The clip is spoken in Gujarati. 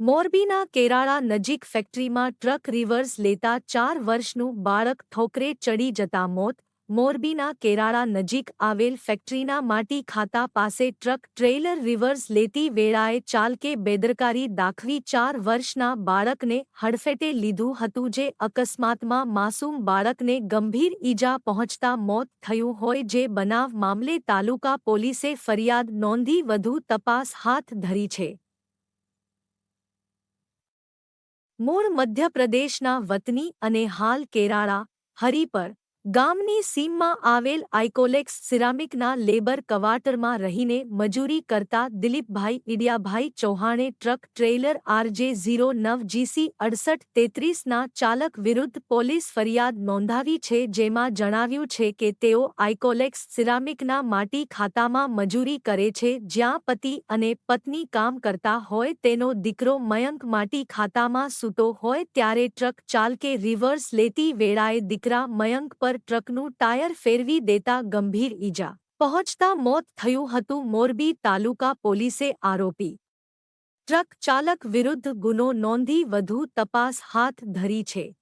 મોરબીના કેરાળા નજીક ફેક્ટરીમાં ટ્રક રિવર્સ લેતા ચાર વર્ષનું બાળક ઠોકરે ચડી જતા મોત. મોરબીના કેરાળા નજીક આવેલ ફેક્ટરીના માટી ખાતા પાસે ટ્રક ટ્રેલર રિવર્સ લેતી વેળાએ ચાલકે બેદરકારી દાખવી ચાર વર્ષના બાળકને હડફેટે લીધું હતું જે અકસ્માતમાં માસૂમ બાળકને ગંભીર ઈજા પહોંચતા મોત થયું હોય જે બનાવ મામલે તાલુકા પોલીસે ફરિયાદ નોંધી વધુ તપાસ હાથ ધરી છે. મૂળ મધ્યપ્રદેશના વતની અને હાલ કેરાળા હરિપર ગામની સીમમાં આવેલ આઇકોલેક્સ સિરામિકના લેબર કવાટરમાં રહીને મજૂરી કરતા દિલીપભાઈ ઇડિયાભાઈ ચૌહાણે ટ્રક ટ્રેલર આરજે ઝીરો નવ જીસી અડસઠ તેત્રીસના ચાલક વિરુદ્ધ પોલીસ ફરિયાદ નોંધાવી છે જેમાં જણાવ્યું છે કે તેઓ આઇકોલેક્સ સિરામિકના માટી ખાતામાં મજૂરી કરે છે જ્યાં પતિ અને પત્ની કામ કરતા હોય તેનો દીકરો મયંક માટી ખાતામાં સૂતો હોય ત્યારે ટ્રક ચાલકે રિવર્સ લેતી વેળાએ દીકરા મયંક પર ટ્રકનું ટાયર ફેરવી દેતા ગંભીર ઈજા. પહોંચતા મોત થયું હતું મોરબી તાલુકા પોલીસે આરોપી. ટ્રક ચાલક વિરુદ્ધ ગુનો નોંધી વધુ તપાસ હાથ ધરી છે.